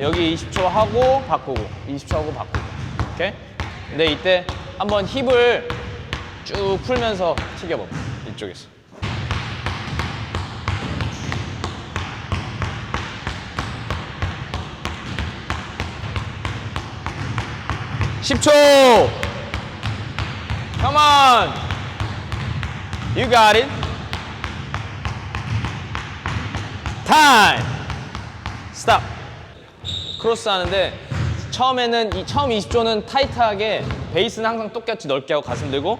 여기 20초 하고 바꾸고 20초 하고 바꾸고. 오케이? 근데 이때 한번 힙을 쭉 풀면서 튀겨봐 이쪽에서. (10초) Come on! You got it. Time Stop 크로스 하는데 처음에는 이 처음 20초는 타이트하게 베이스는 항상 똑같이 넓게 하고 가슴 들고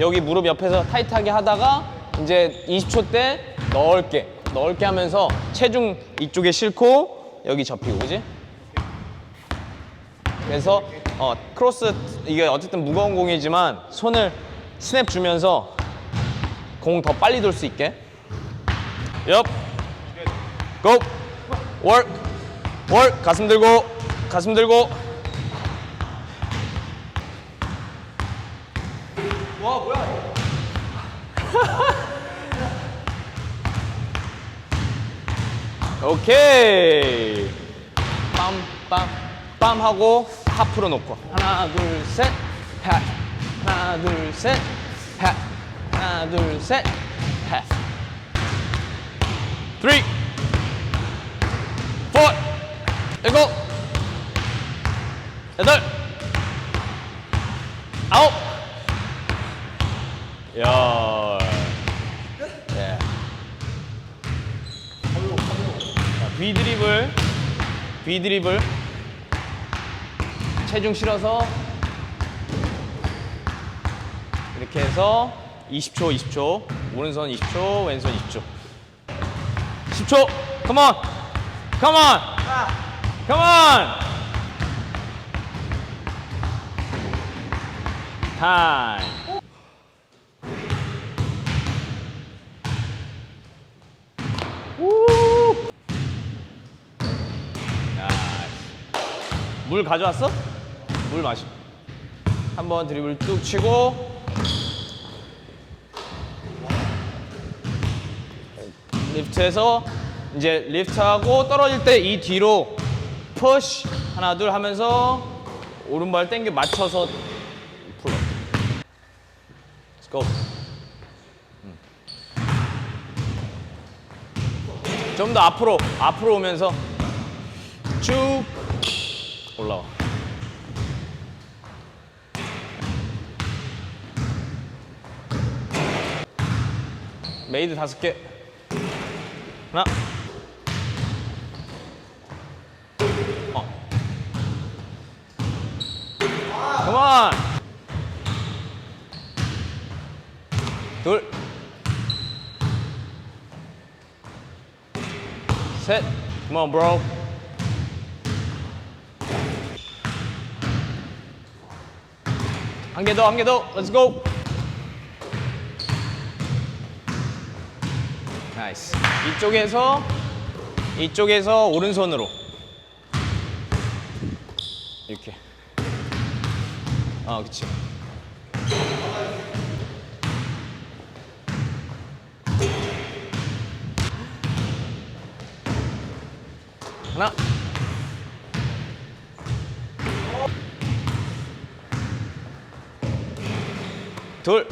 여기 무릎 옆에서 타이트하게 하다가 이제 20초 때 넓게 넓게 하면서 체중 이쪽에 싣고 여기 접히고 그지? 그래서 어, 크로스 이게 어쨌든 무거운 공이지만 손을 스냅 주면서 공 더 빨리 돌 수 있게 옆 고! 월! 월! 가슴 들고 가슴 들고. 와 뭐야? 오케이. 빰빰빰 하고 하프로 놓고. 하나 둘셋 하나 둘셋 하나 둘셋 three. four, 일곱, 여덟, 아홉, 열. 예. 자, V 드리블. 체중 실어서 이렇게 해서 20초, 20초. 오른손 20초, 왼손 20초. 10초. Come on. Come on. 우. 나이스. 물 가져왔어? 물 마시. 한번 드리블 뚝 치고 리프트해서 이제 리프트하고 떨어질 때 이 뒤로 푸시 하나 둘 하면서 오른발 당겨 맞춰서 풀어. Let's go. 좀더 앞으로 앞으로 오면서 쭉 올라와. 메이드 다섯 개. 하나. On. 둘. 셋. On, bro. 한개 더, 한 개 더. Let's go. 나이스. 이쪽에서 이쪽에서 오른손으로 이렇게. 어, 그치. 하나. 둘.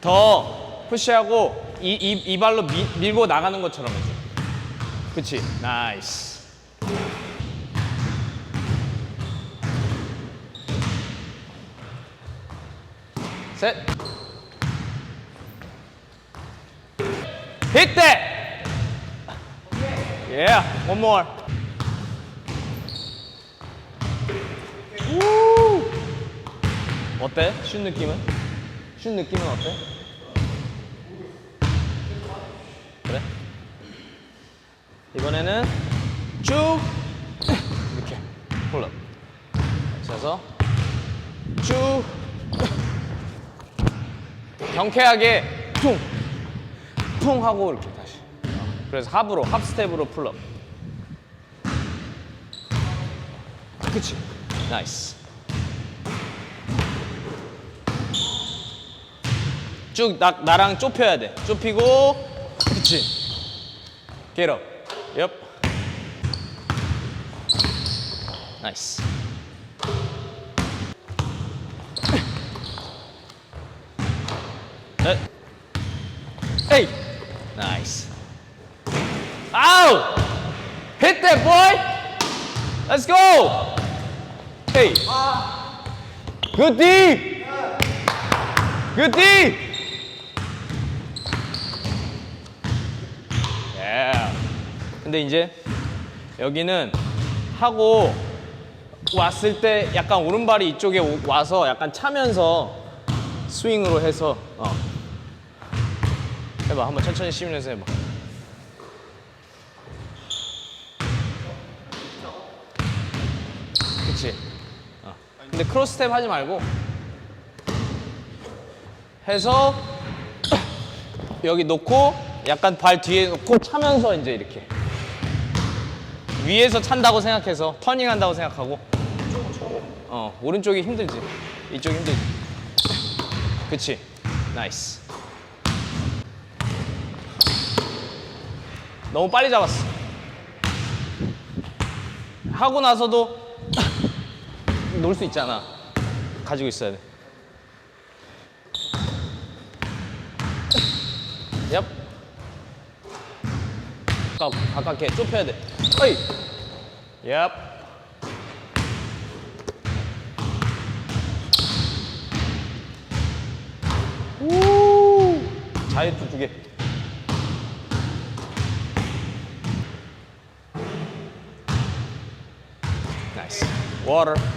더 푸시하고 이, 이, 이 발로 미, 밀고 나가는 것처럼 해줘. 그치? 나이스. 셋. Hit that! 우! 어때? 슛 느낌은? 슛 느낌은 어때? 그래? 이번에는 쭉 이렇게 홀업 쳐서 쭉 경쾌하게 퉁! 퉁 하고 이렇게 다시 어, 그래서 합으로 합 스텝으로 풀업 그치 나이스 쭉 나, 나랑 좁혀야 돼 좁히고 그렇지. Get up. Yep. 나이스. 에이. 나이스. 아우! Hit that boy! Let's go! Hey. Good D! Good D! Yeah. 근데 이제 여기는 하고 왔을 때 약간 오른발이 이쪽에 오- 와서 약간 차면서 스윙으로 해서 어. 해봐 한번 천천히 쉬면서 해봐. 그치? 어. 근데 크로스 스텝 하지 말고 해서 여기 놓고 약간 발 뒤에 놓고 차면서 이제 이렇게 위에서 찬다고 생각해서 터닝 한다고 생각하고. 어 오른쪽이 힘들지. 이쪽이 힘들지. 그치? 나이스 너무 빨리 잡았어 하고 나서도 놀 수 있잖아 가지고 있어야 돼 얍. 가, 가깝게 좁혀야 돼. 어이. 얍. 우. 자유투 두 개. 나이스. 워터.